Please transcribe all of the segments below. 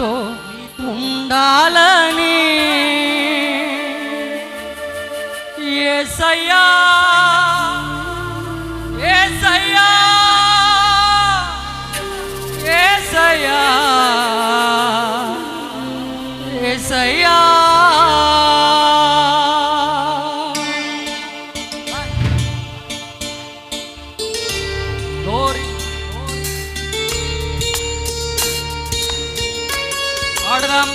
నీతో ఉండాలని. ఏసయ్యా ఆడదాం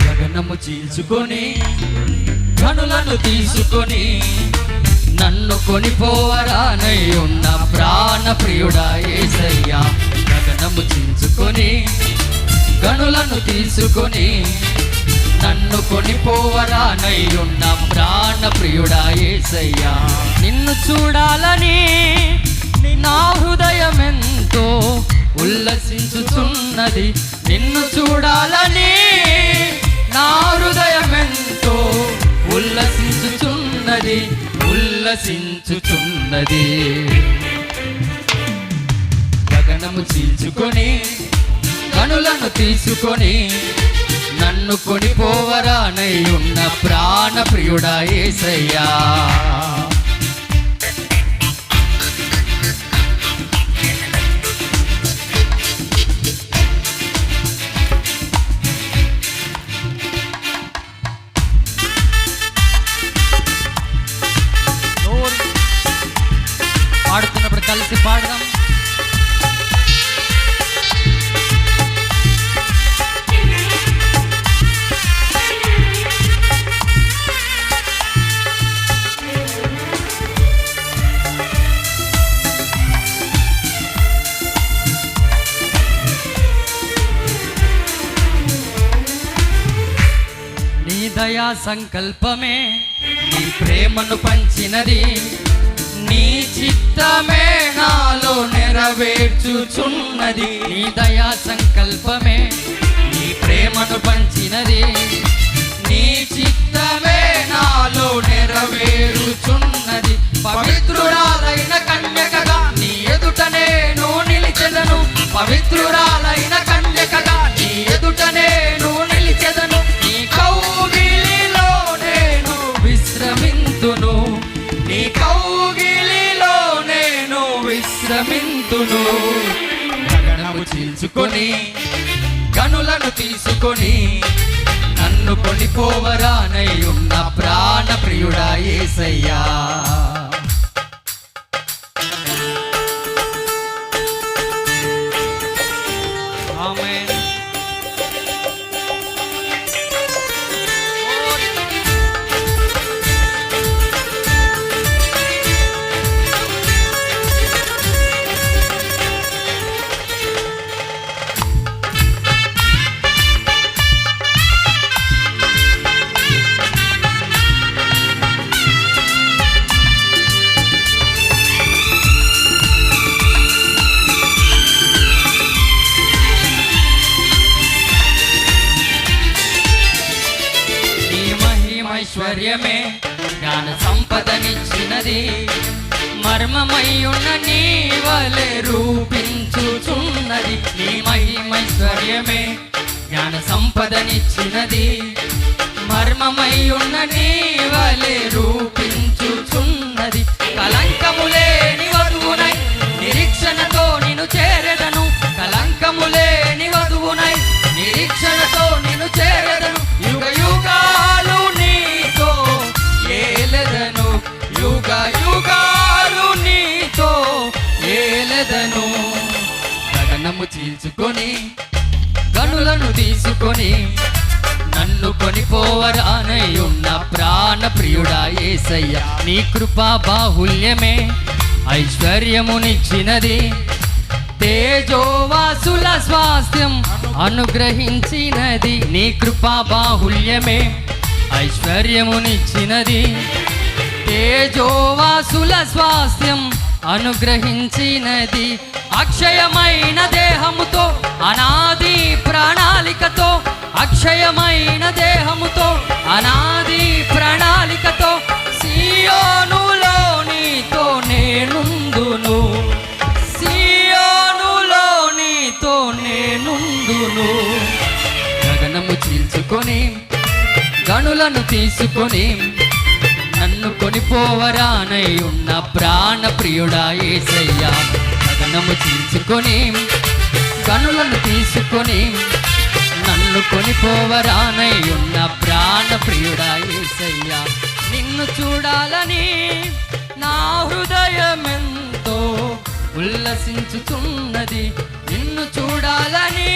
గగనము చీల్చుకొని కనులను తీసుకొని నన్ను కొనిపోవరానై ఉన్న ప్రాణ ప్రియుడా ఏసయ్యా. గగనము చించుకొని గనులను తీసుకొని నన్ను కొనిపోవరానై ఉన్న ప్రాణ ప్రియుడా ఏసయ్యా. నిన్ను చూడాలని నా హృదయమెంతో ఉల్లసించుచున్నది ఉల్లసించుచున్నది గగనము చీల్చుకొని కనులను తీసుకొని నన్ను కొనిపోవరానై ఉన్న ప్రాణ ప్రియుడా ఏసయ్యా. హృదయ దయా సంకల్పమే. నీ ప్రేమను పంచినది నీ చిత్తమే నాలో నెరవేర్చుచున్నది. నీ దయా సంకల్పమే నీ ప్రేమను పంచినది నీ చిత్తమే నాలో నెరవేరుచున్నది పవిత్ర తీసుకొని గనులను తీసుకొని నన్ను కొనిపోవరానై ఉన్న ప్రాణ ప్రియుడా ఏసయ్యా. ఐశ్వర్యమే. జ్ఞాన సంపదనిచ్చినది. మర్మమయ్యున్న నీ వలె రూపించుచున్నది. నీ మహిమైశ్వర్యమే జ్ఞాన సంపదనిచ్చినది. మర్మమయ్యున్న నీ వలె పీల్చుకొని గనులను తీసుకొని నన్ను కొనిపోవరానై ఉన్న ప్రాణ ప్రియుడా ఏసయ్య. నీ కృపా బాహుల్యమే ఐశ్వర్యమునిచ్చినది. తేజోవాసుల స్వాస్థ్యం అనుగ్రహించినది. నీ కృపా బాహుల్యమే ఐశ్వర్యమునిచ్చినది. తేజోవాసుల స్వాస్థ్యం అనుగ్రహించినది. అక్షయమైన దేహముతో అనాది ప్రణాళికతో అక్షయమైన దేహముతో అనాది ప్రణాళికతో సియోనులోనితో నేనుందును సియోనులోనితో నేనుందును గగనము చీల్చుకొని గనులను తీసుకొని నన్ను కొనిపోవరానై ఉన్న ప్రాణ ప్రియుడా ఏసయ్యా. గగనము చీల్చుకొని కనులను తీసుకొని నన్ను కొనిపోవరానై ఉన్న ప్రాణ ప్రియుడా ఏసయ్యా. నిన్ను చూడాలని నా హృదయమెంతో ఉల్లసించుచున్నది నిన్ను చూడాలని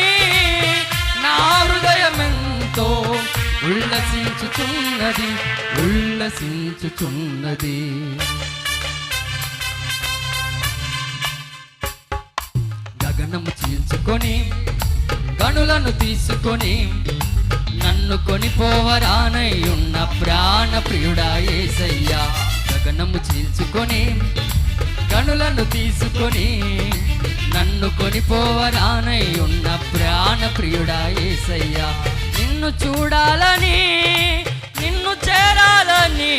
నా హృదయమెంతో ఉల్లసించుచున్నది ఉల్లసించుచున్నది. గగనము చీల్చుకొని గనులను తీసుకొని నన్ను కొనిపోవరానై ఉన్న ప్రాణ ప్రియుడా ఏసయ్యా. గగనము చీల్చుకొని గనులను తీసుకొని నన్ను కొనిపోవరానై ఉన్న ప్రాణ ప్రియుడా ఏసయ్యా. నిన్ను చూడాలని నిన్ను చేరాలని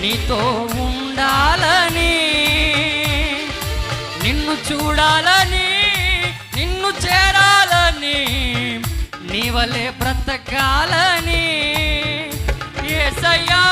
నీతో ఉండాలని నిన్ను చూడాలని నిన్ను చేరాలని నీ వలే బ్రతకాలని ఏసయ్యా.